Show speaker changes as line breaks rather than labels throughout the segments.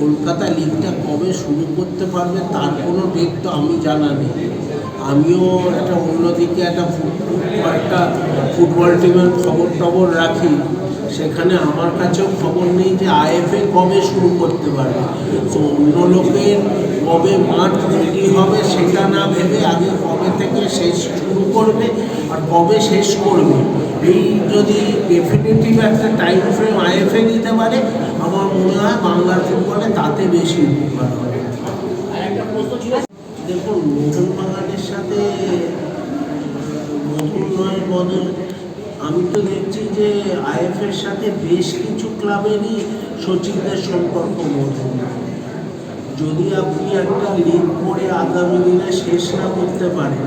কলকাতা লিগটা কবে শুরু করতে পারবে তার কোনো ডেট তো আমি জানা নেই। আমিও একটা অন্যদিকে একটা একটা ফুটবল টিমের খবর টবর রাখি। সেখানে আমার কাছেও খবর নেই যে আইএফএ কবে শুরু করতে পারবে। তো অন্য লোকের কবে মাঠ রেডি হবে সেটা না ভেবে আগে কবে থেকে শেষ শুরু করবে আর কবে শেষ করবে, এই যদি ডেফিনেটিভ একটা টাইম ফ্রেম আইএফএ দিতে পারে, আমার মনে হয় বাংলার ফুটবলে তাতে বেশি উপকার হবে। দেখুন মোহনবাগানের সাথে নতুন নয় বদল। আমি তো দেখছি যে আইএফের সাথে বেশ কিছু ক্লাবেরই সচিবদের সম্পর্ক মধুর যদি আপনি একটা লিগ করে আগামী দিনে শেষ না করতে পারেন,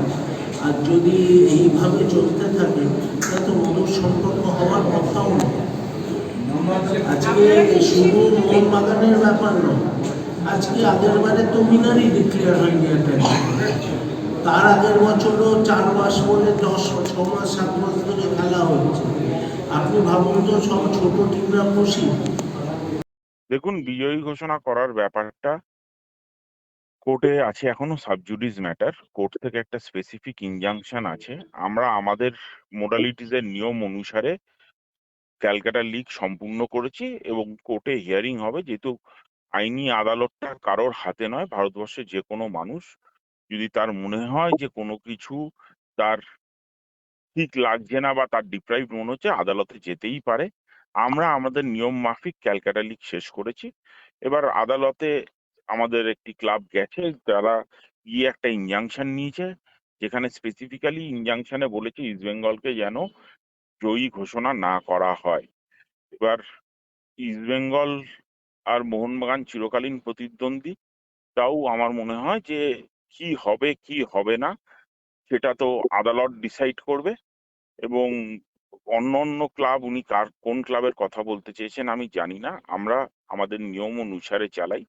আর যদি এইভাবে চলতে থাকে তাহলে তো মধুর সম্পর্ক হওয়ার কথাও নয় আজকে শুধু মোহনবাগানের ব্যাপার নয়। আজকে আগের বারে তো মিনারই ডিক্লেয়ার হয়নি একটা তার আগের বছরও চার মাস বলে দশ, ছ মাস, সাত মাস ধরে খেলা হচ্ছে। আপনি ভাবুন তো সব ছোট টিমরা খুশি।
দেখুন, বিজয়ী ঘোষণা করার ব্যাপারটা কোর্টে আছে এখনও সাবজুডিস ম্যাটার কোর্ট থেকে একটা স্পেসিফিক ইনজাংশন আছে। আমরা আমাদের মোডালিটিজের নিয়ম অনুসারে ক্যালকাটা লিগ সম্পূর্ণ করেছি এবং কোর্টে হিয়ারিং হবে। যেহেতু আইনি আদালতটা কারোর হাতে নয়, ভারতবর্ষের যে কোনো মানুষ, যদি তার মনে হয় যে কোনো কিছু তার ঠিক লাগছে না বা তার ডিপ্রাইভ মনে হচ্ছে, আদালতে যেতেই পারে। আমরা আমাদের নিয়ম মাফিক ক্যালকাটা লিগ শেষ করেছি। এবার আদালতে আমাদের একটি ক্লাব গেছে, তারা গিয়ে একটা ইনজাংশন নিয়েছে, যেখানে স্পেসিফিক্যালি ইনজাংশনে বলেছে ইস্ট বেঙ্গলকে যেন জয়ী ঘোষণা না করা হয়। এবার ইস্টবেঙ্গল আর মোহনবাগান চিরকালীন প্রতিদ্বন্দ্বী। তাও আমার মনে হয় যে কি হবে কি হবে না, সেটা তো আদালত ডিসাইড করবে এবং অন্য অন্য ক্লাব উনি কার, কোন ক্লাবের কথা বলতে চেয়েছেন আমি জানি না। আমরা আমাদের নিয়ম অনুসারে চালাই।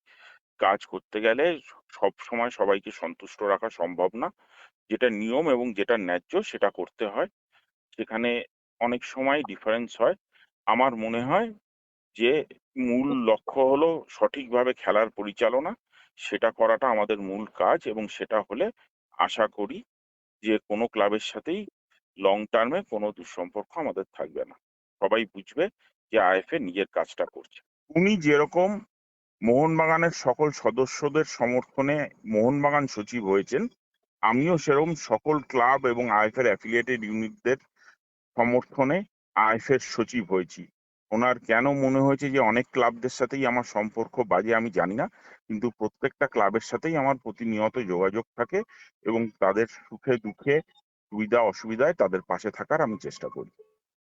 কাজ করতে গেলে সব সময় সবাইকে সন্তুষ্ট রাখা সম্ভব না। যেটা নিয়ম এবং যেটা ন্যায্য সেটা করতে হয়। সেখানে অনেক সময় ডিফারেন্স হয়। আমার মনে হয় যে মূল লক্ষ্য হলো সঠিকভাবে খেলার পরিচালনা। সেটা করাটা আমাদের মূল কাজ এবং সেটা হলে আশা করি যে কোনো ক্লাবের সাথেই লং টার্মে কোনো দুঃসম্পর্ক আমাদের থাকবে না। সবাই বুঝবে যে আইএফএ নিজের কাজটা করছে। উনি যেরকম মোহনবাগানের সকল সদস্যদের সমর্থনে মোহনবাগান সচিব হয়েছেন আমিও সেরকম সকল ক্লাব এবং আইএফএর অ্যাফিলিয়েটেড ইউনিটদের সমর্থনে আইএফের সচিব হয়েছি। ওনার কেন মনে হয়েছে যে অনেক ক্লাবদের সাথেই আমার সম্পর্ক বাজে আমি জানি না, কিন্তু প্রত্যেকটা ক্লাবের সাথেই আমার প্রতিনিয়ত যোগাযোগ থাকে এবং তাদের সুখে দুঃখে সুবিধা অসুবিধায় তাদের পাশে থাকার আমি চেষ্টা করি।